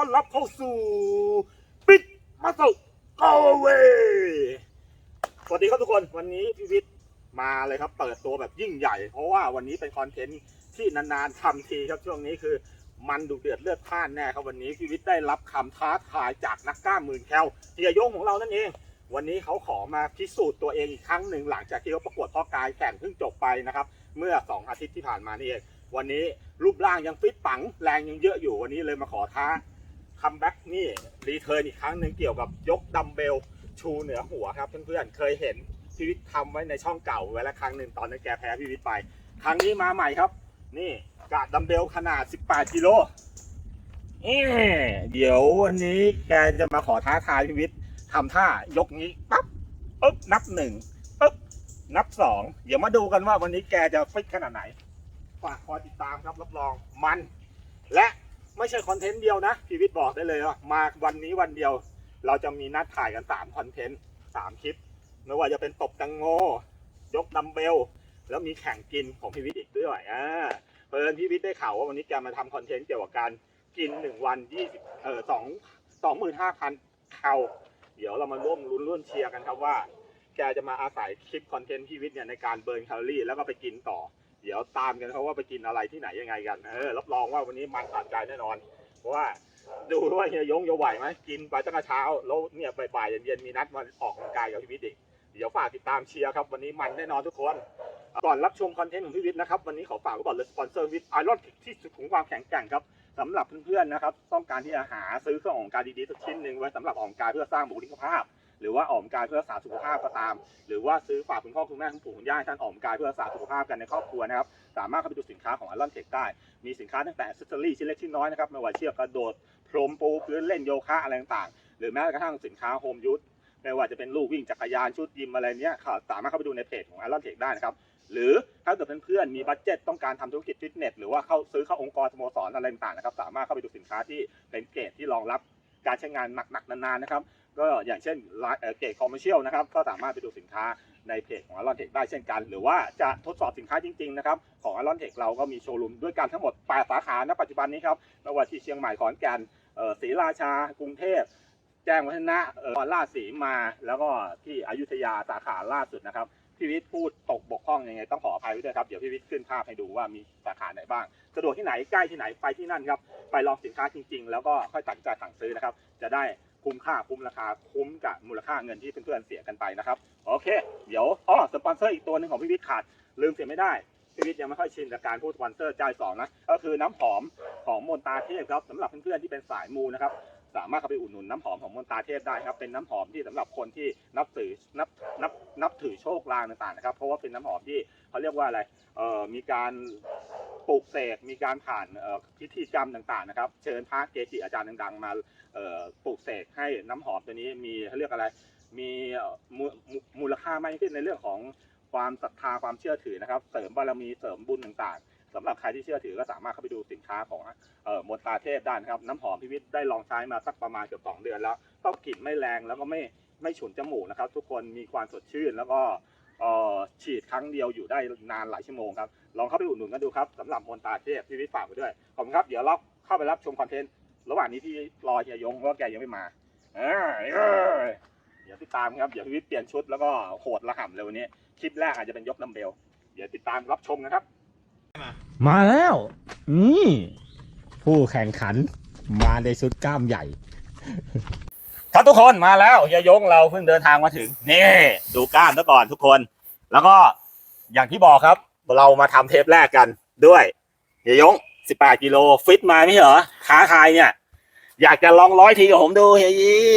ต้อนรับเข้าสู่ปิดมาสุโกเวสวัสดีครับทุกคนวันนี้พี่วิทย์มาเลยครับ เปิดตัวแบบยิ่งใหญ่ เพราะว่าวันนี้เป็นคอนเทนต์ที่นานๆทำทีครับช่วงนี้คือ มันดูเดือดเลือดพ่านแน่ครับวันนี้พี่วิทย์ได้รับคำท้าทายจากนักกล้าหมื่นแคลเฮียโยงของเรานั่นเอง วันนี้เขาขอมาพิสูจน์ตัวเองอีกครั้งหนึ่งหลังจากที่เขาประกวดพ่อกายแข่งเพิ่งจบไปนะครับเมื่อ 2 อาทิตย์ที่ผ่านมานี่เองวันนี้รูปร่างยังฟิตปังแรงยังเยอะอยู่วันนี้เลยมาขอท้า คัมแบ็กนี่รีเทิร์นอีกครั้งหนึ่งเกี่ยวกับยกดัมเบลชูเหนือหัวครับเพื่อนๆเคยเห็นพี่วิทย์ทำไว้ในช่องเก่าไว้แล้วครั้งหนึ่งตอนนั้นแกแพ้พี่วิทย์ไป ครั้งนี้มาใหม่ครับ นี่กาดดัมเบลขนาด 18กิโลเอ๊เดี๋ยววันนี้แกจะมาขอท้าทายพี่วิทย์ทำท่ายกนี้ปั๊บปึ๊บนับหนึ่งปึ๊บนับสองเดี๋ยวมาดูกันว่าวันนี้แกจะฟิตขนาดไหนฝากคอยติดตามครับรับรองมัน และ ไม่ใช่คอนเทนต์เดียวนะพีวิทย์บอกได้เลยว่ามาวันนี้วันเดียว เราจะมีนัดถ่ายกัน3คอนเทนต์3คลิปไม่ว่าจะเป็นตบตังโงยกดัมเบล แล้วมีแข่งกินของพีวิทย์อีกด้วยอ่าเพิ่นพีวิทย์ได้ข่าวว่าวันนี้แกมาทำคอนเทนต์เกี่ยวกับการกิน 1 วัน20เอ่อสองสองหมื่นห้าพันแคลเดี๋ยวเรามาร่วมลุ้นร่วมเชียร์กันครับว่าแกจะมาอาศัยคลิปคอนเทนต์พีวิทย์เนี่ยในการเบิร์นแคลอรี่แล้วก็ไปกินต่อ ดี๋ยวตามกันเขาว่าไปกินอะไรที่ไหนยังไงกันเออรับรองว่าวันนี้มันตัดใจแน่นอน เพราะว่าดูว่าเฮียยงจะไหวไหมกินไปตั้งแต่เช้าแล้วเนี่ยบ่ายๆเย็นๆมีนัดมาออกกำลังกายกับพี่วิทย์อีกเดี๋ยวฝากติดตามเชียร์ครับวันนี้มันแน่นอนทุกคนก่อนรับชมคอนเทนต์ของพี่วิทย์นะครับวันนี้ขอฝากไว้ก่อนเลยสปอนเซอร์วิทย์ไอรอนที่สุดของความแข็งแกร่งครับสำหรับเพื่อนๆนะครับต้องการที่จะหาซื้อเครื่องออกกำลังกายดีๆสักชิ้นหนึ่งไว้สำหรับออกกำลังกายเพื่อสร้างบุคลิกภาพ หรือว่าออกกำลังกายเพื่อรักษาสุขภาพก็ตาม หรือว่าซื้อฝากคุณพ่อคุณแม่คุณปู่คุณย่าให้ท่านออกกำลังกายเพื่อรักษาสุขภาพกันในครอบครัวนะครับสามารถเข้าไปดูสินค้าของอ l ลอนเทคได้มีสินค้าตั้งแต่ซิสเตอรี่ชิ้นเล็กชิ้นน้อยนะครับไม่ว่าเชือกกระโดดพรมปูพื้นเล่นโยคะอะไรต่างๆหรือแม้กระทั่งสินค้าโฮมยูทไม่ว่าจะเป็นลูกวิ่งจักรยานชุดยิมอะไรเนี้ยสามารถเข้าไปดูในเพจของอ l ลอนเทคได้นะครับหรือถ้าเกิดเพื่อนๆมีบัตเจ็ตต้องการทำธุรกิจฟิตเนสหรือว่าเข้าซื้อเข้าองค์กรสโมสรอะไรต่างๆนะครับสามารถเข้าไปดูสินค้าที่เป็นเกรดที่รองรับการใช้งานหนักๆนานๆนะครับ ก็อย่างเช่นเกรดคอมเมอร์เชียลนะครับก็สามารถไปดูสินค้าในเพจของ a อ o n t e c h ได้เช่นกัน หรือว่าจะทดสอบสินค้าจริง ๆ นะครับ ของ a อ o n t e c h เราก็มีโชว์รูมด้วยกันทั้งหมด 8 สาขาณปัจจุบันนี้ครับไม่ว่าที่เชียงใหม่ขอนแก่นศรีราชา กรุงเทพ แจ้งวัฒนะเอ่อราชสีมา แล้วก็ที่อยุธยาสาขาล่าสุดนะครับพี่วิทย์พูดตกบกพร่องยังไงต้องขออภัยด้วยครับ เดี๋ยวพี่วิทย์ขึ้นภาพให้ดูว่ามีสาขาไหนบ้าง สะดวกที่ไหนใกล้ที่ไหนไปที่นั่นครับ ไปลองสินค้าจริง ๆ แล้วก็ค่อยตัดใจสั่งซื้อนะครับ จะได้ คุ้มค่าคุ้มราคาคุ้มกับมูลค่าเงินที่เพื่อนๆเสียกันไปนะครับโอเค เดี๋ยวอ๋อสปอนเซอร์อีกตัวหนึ่งของพี่วิทย์ขาดลืมเสียไม่ได้พี่วิทย์ยังไม่ค่อยชินกับการพูดสปอนเซอร์ใจาสองนะก็คือน้ำหอมของมนตาเทพครับสำหรับเพื่อนๆที่เป็นสายมูนะครับ สามารถเข้าไปอุดหนุนน้ำหอมของมนตาเทพได้ครับ เป็นน้ำหอมที่สำหรับคนที่นับถือนับนับนับถือโชคลางต่างๆนะครับ เพราะว่าเป็นน้ำหอมที่เขาเรียกว่าอะไรเอ่อมีการปลูกเสกมีการผ่านเอ่อพิธีกรรมต่างๆนะครับ เชิญพระเกจิอาจารย์ดังๆ มาเอ่อปลูกเสกให้น้ำหอมตัวนี้มีเขาเรียกอะไร มีเอ่อมูมูมูลค่ามากขึ้นในเรื่องของความศรัทธาความเชื่อถือนะครับ เสริมบารมีเสริมบุญต่างๆ สำหรับใครที่เชื่อถือก็สามารถเข้าไปดูสินค้าของเอ่อมนตาเทพได้นะครับ น้ำหอมพิวิทย์ได้ลองใช้มาสักประมาณเกือบสองเดือนแล้วก็กลิ่นไม่แรงแล้วก็ไม่ไม่ฉุนจมูกนะครับ ทุกคนมีความสดชื่นแล้วก็เอ่อฉีดครั้งเดียวอยู่ได้นานหลายชั่วโมงครับ ลองเข้าไปอุดหนุนกันดูครับสำหรับมนตาเทพพิวิทย์ฝากไว้ด้วยขอบคุณครับเดี๋ยวเราเข้าไปรับชมคอนเทนต์ระหว่างนี้พี่รอเฮียยงเพราะแกยังไม่มาเดี๋ยวติดตามครับเดี๋ยวพิวิทย์เปลี่ยนชุดแล้วก็โหดระห่ำเลยวันนี้คลิปแรกอาจจะเป็นยกดัมเบลเดี๋ยวติดตามรับชมนะครับมา แล้ว นี่ ผู้แข่งขันมาในชุดกล้ามใหญ่ ครับทุกคนมาแล้วเฮียยงเราเพิ่งเดินทางมาถึง นี่ ดูกล้ามซะก่อนทุกคน แล้วก็อย่างที่บอกครับ เรามาทำเทปแรกกันด้วยเฮียยง 18 กิโลฟิตมาไม่เหรอท้าทายเนี่ย อยากจะลองร้อยทีกับผมดูเฮียยี่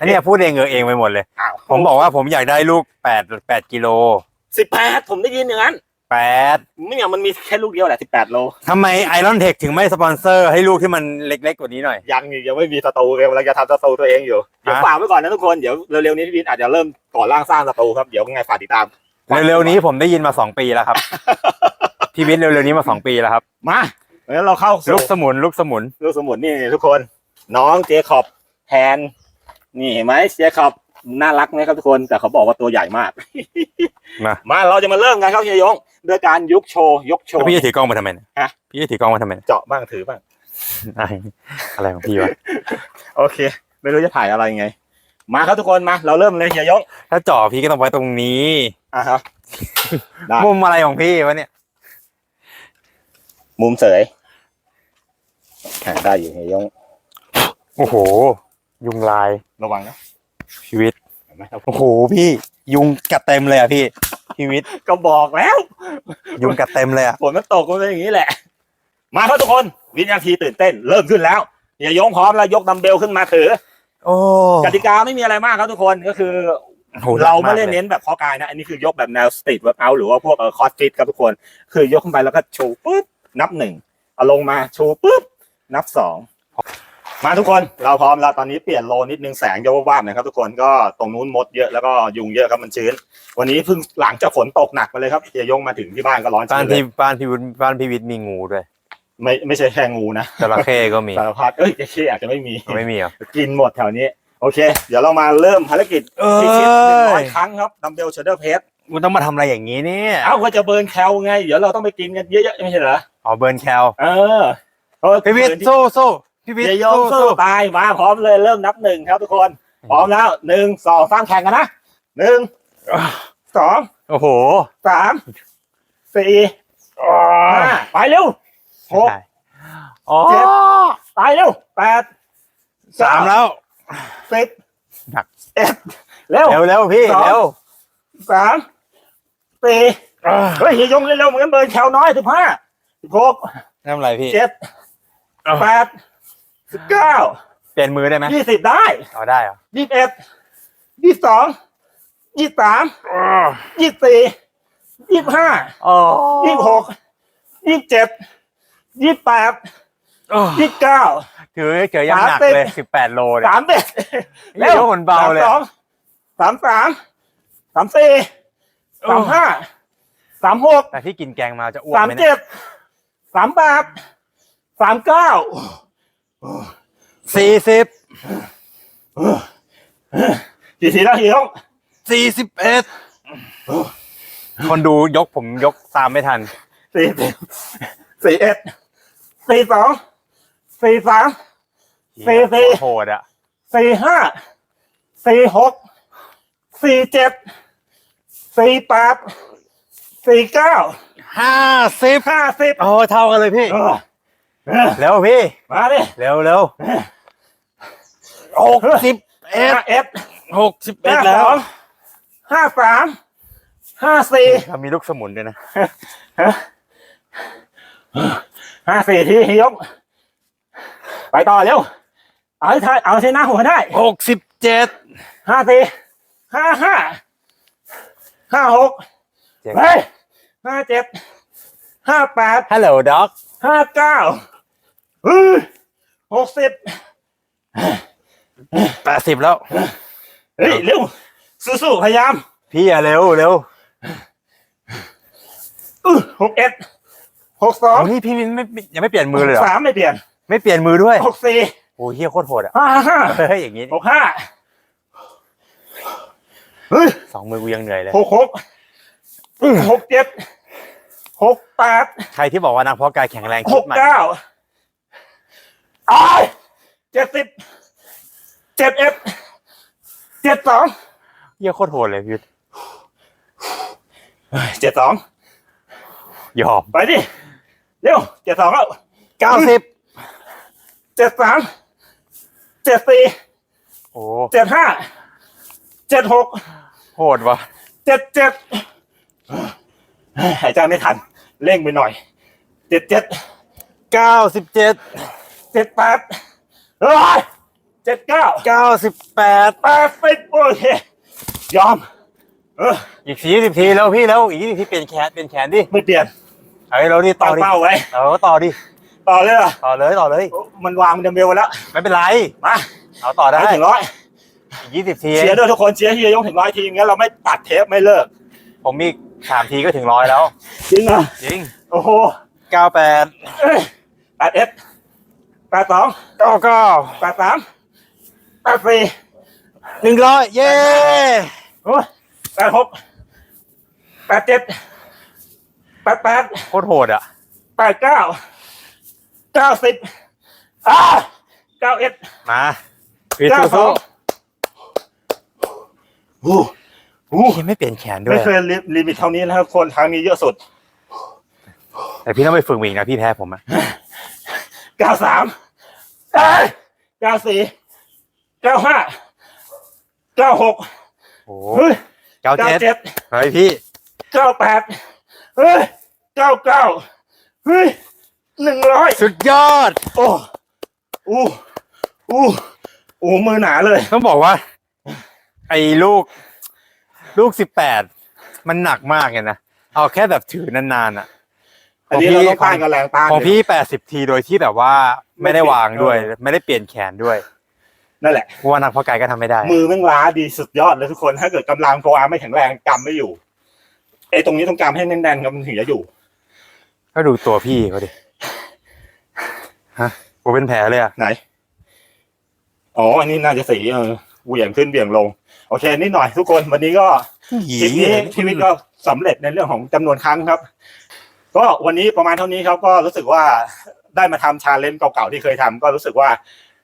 อันเนี้ยพูดเองเออเองไปหมดเลยอ้าวผมบอกว่าผมอยากได้ลูกแปดแปดกิโลสิบแปดผมได้ยินอย่างนั้น แปดไม่เนี่ยมันมีแค่ลูกเดียวแหละสิบแปดโลทำไมไอรอนเทคถึงไม่สปอนเซอร์ให้ลูกที่มันเล็กๆกว่านี้หน่อย ยังยังไม่มีสตูเลยกำลังจะทำสตูตัวเองอยู่เดี๋ยวฮะฝากไว้ก่อนนะทุกคนเดี๋ยวเร็วๆนี้พี่วินอาจจะเริ่มก่อร่างสร้างสตูครับเดี๋ยวยังไงฝากติดตามเร็วๆนี้ผมได้ยินมาสองปีแล้วครับ พี่วิทย์เร็วๆนี้มาสองปีแล้วครับ มาแล้วเราเข้าสู่ลูกสมุนลูกสมุนลูกสมุนนี่ทุกคน น้องเจคอบแฮนนี่เห็นไหมเจคอบน่ารักไหมครับทุกคนแต่เขาบอกว่าตัวใหญ่มากมามาเราจะมาเริ่มกันครับเฮียยง ด้วยการยกโชว์ยกโชแล้วว์ พี่จะถือกล้องมาทำไมเนี่ยฮะ พี่จะถือกล้องมาทำไมเจาะบ้างถือบ้างอะไรของพี่วะ โอเค ไม่รู้จะถ่ายอะไรไง มาครับทุกคนมา เราเริ่มเลยเฮียยงถ้าจ่อพี่ก็ต้องไว้ตรงนี้อะครับ ได้ มุมอะไรของพี่วะเนี่ย มุมเสยอะได้อยู่เฮียยงโอ้โห ยุงลายระวังนะชีวิต เห็นไหมครับโอ้โหพี่ ยุงกัดเต็มเลยอะพี่ ชีวิตก็บอกแล้ว ยุงกัดเต็มเลยอะฝนมันตกมันเป็นอย่างนี้แหละ มาครับทุกคน วินาทีตื่นเต้น เริ่มขึ้นแล้วเฮียยงพร้อมแล้วยกดัมเบลขึ้นมาถือ โอ้กติกาไม่มีอะไรมากครับทุกคนก็คือโหเราไม่ได้หกกลยเน้นแบบข้อกายนะ อันนี้คือยกแบบแนวสตรีทเวิร์กเอาหรือว่าพวกเออคอร์สฟิตครับทุกคน คือยกขึ้นไปแล้วก็ชูปุ๊บนับหนึ่งเอาลงมาชูปุ๊บนับสอง มาทุกคนเราพร้อมแล้วตอนนี้เปลี่ยนโลนิดนึงแสงเยอะวาบๆหนะครับทุกคนก็ตรงนู้นมดเยอะแล้วก็ยุงเยอะครับมันชื้น วันนี้เพิ่งหลังจากฝนตกหนักมาเลยครับเฮียยงมาถึงที่บ้านก็ร้อนบ้านชื้นเลพี่ยบ้านพี่วุฒิบ้านพี่วิทย์มีงูด้วยไม่ไม่ใช่แค่งูนะจระเข้ก็มีสารพัดเอ้ยแค่อาจจะไม่มี ไม่มีเหรอกินหมดแถวนี้ โอเค เดี๋ยวเรามาเริ่มภารกิจเอ้พิชิตหนึ่งร้อยยครั้งครับดัมเบลเชเดอร์เพสมันต้องมาทำอะไรอย่างนี้เนี่ยเอ้าก็จะเบิร์นแคลไง เดี๋ยวเราต้องไปกินกันเยอะๆไม่ใช่เหรอ อ๋อเบิร์นแคลเออเพราะว่าพี่วิทย์สู้สู้ พี่วิทเดี๋ยวย์โยมสู้สู้สู้ตายมาพร้อมเลยเริ่มนับหนึ่งครับทุกคน พร้อมแล้วหนึ่งสองสามแข่งกันนะหนึ่งสองโอ้โหสามสี่ห้าไปเร็วหกได้อ๋อเจ็ดไปเร็วแปดสามแล้วสิบหนักเอ็ดเร็วเร็วเร็วพี่สองเร็วสามสี่เฮ้ยเฮียยงเร็วๆเหมือนกันเบิร์นแคลน้อยสิบห้าสิบหกทำอะไรพี่เจ็ดเอาแปด สิบเก้าเปลี่ยนมือได้ไหมยี่สิบได้เอาได้เหรอยี่สิบเอ็ดยี่สิบสองยี่สิบสามยี่สิบสี่ยี่สิบห้าอ๋อยี่สิบหกยี่สิบเจ็ดยี่สิบแปดอ๋อยี่สิบเก้าถือเฉยยังหนักสามสิบเลยสิบแปดโลเนี่ยสามเอ็ดเร็วคนเบาเลยสามสองสามสามสามสี่สามห้าสามหกแต่ที่กินแกงมาจะอ้วกสามไหมเนี่เจ็ยดสามแปดสามเก้า สี่สิบกี่ทีแล้วเฮียงสี่สิบเอ็ดคนดูยกผมยกตามไม่ทันสี่สิบสี่เอ็ดสี่สองสี่สามสี่สิบโหดอะสี่ห้าสี่หกสี่เจ็ดสี่แปดสี่เก้าห้าสิบห้าสิบโอ้เท่ากันเลยพี่ เออเออเร็วพี่มาดิเร็วเร็วหกสิบเอ็ดห้าเอ็ดหกสิบเอ็ดห้าแล้สวองห้าสามห้าสี่ถ้ามีลูกสมุนด้วยนะห้าสี่ทียก ไปต่อเร็ว เอาให้ทันเอาให้หน้าหัวได้หกสิบเจ็ดห้าสี่ห้าห้าห้าหกเจ็ดเฮ้ยห้าเจ็ดห้าแปดฮัลโหลด็อกห้าเก้าเฮ้ย หกสิบแปดสิบแล้ว เฮ้ย เร็ว สู้ๆพยายาม พี่อะเร็วเร็วอื้อหกเอ็ดหกสองเอานี่พี่ไม่ไม่ยังไม่เปลี่ยนมือเลยเหรอสามไม่เปลี่ยน ไม่เปลี่ยนมือด้วยหกสี่โอ้เฮียโคตรโหดอะห้าห้าเฮ้ยอย่างงี้หกห้าเฮ้ยสองมือกูยังเหนื่อยเลยหกหกหกเจ็ดหกแปดใครที่บอกว่านักเพาะกายแข็งแรงหคิดกใหม่เก้า อ้ายเจ็ดสิบเจ็ดเอ็ดเจ็ดสองเฮียโคตรโหดเลยพี่เจ็ดสองยอมไปดิเร็วเจ็ดสองแล้วเก้าสิบเจ็ดสามเจ็ดสี่โอ้เจ็ดห้าเจ็ดหกโหดว่ะเจ็ดเจ็ดหายใจไม่ทันเร่งไปหน่อยเจ็ดเจ็ดเก้าสิบเจ็ด เจ็ดแปดเฮ้ยเจ็ดเก้าเก้าสิบแปดแปดสิบโอเคยอม เอออีกสี่สิบทีแล้วพี่แล้วอีกยี่สิบทีเปลี่ยนแขนเปลี่ยนแขนดิไม่เปลี่ยนเฮ้ยเราดิต่อตั้งดิเป้าไว้ เราก็ต่อดิต่อเลยเหรอต่อเลยต่อเลยโอ้มันวางมันเดมเบลไว้แล้ว ไม่เป็นไรมาเอาต่อได้ไปถึงร้อยอีกยี่สิบที เชียร์ด้วยทุกคนเชียร์ที่จะยกถึงร้อยทีงั้นเราไม่ตัดเทปไม่เลิก ผมอีกสามทีก็ถึงร้อยแล้ว จริงเหรอจริงโอ้โหเก้าแปดเอ้ยแปดเอ็ด แปดสองเก้าเก้าแปดสามแปดสี่หนึ่งร้อยเย้โอ้ยแปดหกแปดเจ็ดแปดแปดโคตรโหดอะแปดเก้าเก้าสิบอ่าเก้าเอ็ดมาพี่เก้าสอสู้งโอ้โหๆพี่ไม่เปลี่ยนแขนด้วไม่ย เคยลิลิมิตเท่านี้นะครับคนทางนี้เยอะสุด แต่พี่ต้องไปฝึกอีกนะพี่แพ้ผมอะ เก้าสามเอ้ยเก้าสี่เก้าห้าเก้าหกโอ้เฮ้ยเก้าเก้าเจ็ดเจ็ดเฮ้ยพี่ เก้าแปดเฮ้ยเก้าเก้าเฮ้ยหนึ่งร้อยสุดยอด โอ้อู้อู้อู้มือหนาเลย ต้องบอกว่า ไอ้ลูก ลูกสิบแปดมันหนักมากเลยนะ เอาแค่แบบถือนานๆอะ อันนี้เราต้องต้านกับแรงต้านของพี่แปดสิบทีโดยที่แบบว่าไม่ได้วางด้วยเออไม่ได้เปลี่ยนแขนด้วย นั่นแหละเพราะว่านักเพาะกายก็ทำไม่ได้ มือแม่งล้าดีสุดยอดเลยทุกคน ถ้าเกิดกำลังโฟอาร์ไม่แข็งแรงกำไม่อยู่ไอ้ตรงนี้ต้องกำให้แน่นๆครับมันถึงจะอยู่ ก็ดูตัวพี่เขาดิฮะผมเป็นแผลเลยอะไหนอ๋ออันนี้น่าจะสีเออเหวี่ยงขึ้นเหวี่ยงลง โอเคนิดหน่อยทุกคนวันนี้ก็คลิปนี้ชีวิตก็สำเร็จในเรื่องของจำนวนครั้งครับ ก็วันนี้ประมาณเท่านี้ครับก็รู้สึกว่าได้มาทำชาเลนจ์เก่าๆที่เคยทำก็รู้สึกว่า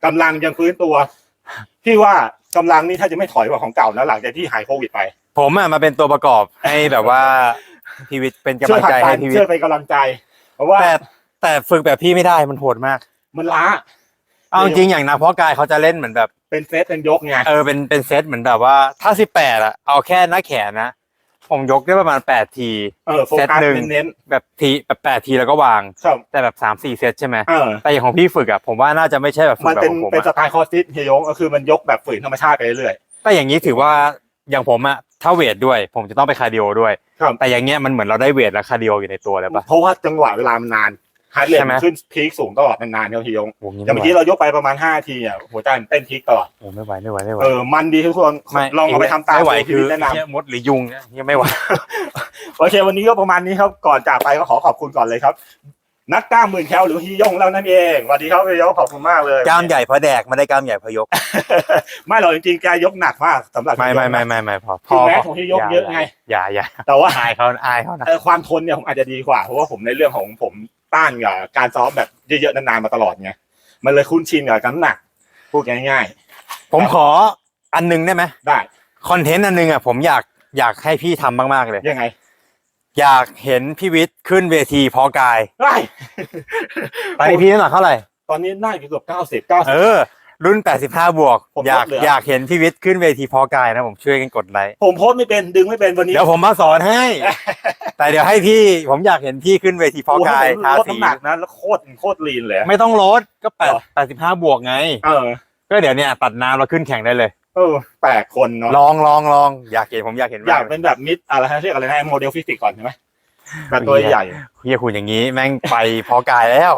กำลังยังฟื้นตัวพี่ว่ากำลังนี่ถ้าจะไม่ถอยกว่าของเก่าแล้วหลังจากที่หายโควิดไป ผมอะมาเป็นตัวประกอบให้แบบว่าพีวิทย์เป็นกำช่วลัยงผลักใจดัให้นพีวิทช่วยย์เป็นกำลังใจ เพราะว่าแต่แต่ฝึกแบบพี่ไม่ได้มันโหดมาก มันล้าเอาจริงๆอย่างนักเพาะกายเขาจะเล่นเหมือนแบบ เป็นเซตเป็นยกไง เออเป็นเป็นเซตเหมือนแบบว่าถ้าสิบแปดอะเอาแค่หน้าแขนนะ ผมยกได้ประมาณแปดทีเออโฟกัสเซตหนึ่งเน้นแบบทีแบบแปดทีแล้วก็วางๆครับแต่แบบสามสี่เซตใช่ไหมเออ แต่อย่างของพี่ฝึกอะผมว่าน่าจะไม่ใช่แบบฝึมักนแบบเป็นของผมเป็นสอะไตล์คอร์สฟิตเฮียยงก็คือมันยกแบบฝืนธรรมชาติไปเรื่อยแต่อย่างนี้ถือว่าอย่างผมอะถ้าเวทด้วย ผมจะต้องไปคาร์ดิโอด้วย ครับแต่อย่างเงี้ยมันเหมือนเราได้เวทและคาร์ดิโออยู่ในตัวเลยปะเพราะว่าจังหวะเวลามันนาน ฮาร์ดเรทใช่ไหมมันขึ้นพีคสูงตลอดนานๆครับเฮียยงโอ้โหอย่างเมื่อกี้เรายกไปประมาณ5ทีอะหัวใจมันเต้นพีคตลอดโอ้ไม่ไหวไม่ไหวไม่ไหวเออมันดีทุกคนไม่ลองเอาไปทำตามไม่ไหวดูคือแนะนเหี้ยมดหรือยุงเนี่ยเหี้ยังไม่ไหวำโอเค วันนี้ก็ประมาณนี้ครับก่อนจากไปก็ขอขอบคุณก่อนเลยครับ นักกล้ามหมื่นแคลหรือเฮียยงแล้วนั่นเองสวัสดีครับเฮียยงขอบคุณมากเลยกล้ามใหญ่เพราะแดกไม่ได้กล้ามใหญ่เพราะยก ไม่หรอกจริงๆแกยกหนักมากสำหรับไม่เฮียยไม่งไม่นะไม่ไม่พอคือแม้พของที่ยกเยอะไงอย่าอย่าแต่ว่าอายเขาอายเขานะเออความทนเนี่ยผมอาจจะดีกว่าเพราะว่าผมในเรื่องของผม ต้านกับการซ้อมแบบเยอะๆนานๆมาตลอดไงมันเลยคุ้นชินกับน้ำหนักพูดง่ายผมขออันหนึงได้ไหมๆ ได้คอนเทนต์อันหนึงอะผมอยากอยากให้พี่ทำมากๆเลย ยังไงอยากเห็นพี่วิทย์ขึ้นเวทีเพอกาย ได้ตอนนี้พี่น้ำหนักเท่าไหร่ ตอนนี้น่าจะเกือบเก้าสิบเก้าสิเอบอ รุ่น 85 บวก ผมอยากลดเหลืออยากเห็นพี่วิทย์ขึ้นเวทีเพอกายนะผมช่วยกันกดไลค์ผมโพสต์ไม่เป็นดึงไม่เป็นวันนี้เดี๋ยวผมมาสอนให้ แต่เดี๋ยวให้พี่ผมอยากเห็นพี่ขึ้นเวทีเพอกายโอ้โหทาลดสีน้ำหนักนะแล้วโคตรโคตรลีนเลยไม่ต้องลดก็แปดเหรอ แปดสิบห้าบวกไง เออก็เดี๋ยวเนี่ยตัดน้ำเราขึ้นแข่งได้เลย เออแปลกคนเนาะลองลองลองอยากเห็นผมอยากเห็นอยากมเป็นแบบมิดอะไรนะเรียกอะไรนะโมเดลฟิสิกส์ก่อนใช่ไหม แบบตัวใหญ่ เฮียคุณอย่างนี้แม่งไปเพอกายแล้ว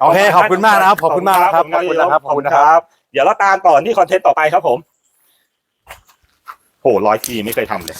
โอเคขอบคุณมากนะครับ ขอบคุณมากนะครับ ขอบคุณนะครับ ขอบคุณครับ เดี๋ยวเราตามต่อที่คอนเทนต์ต่อไปครับผมโหร้อยทีไม่เคยทำเลย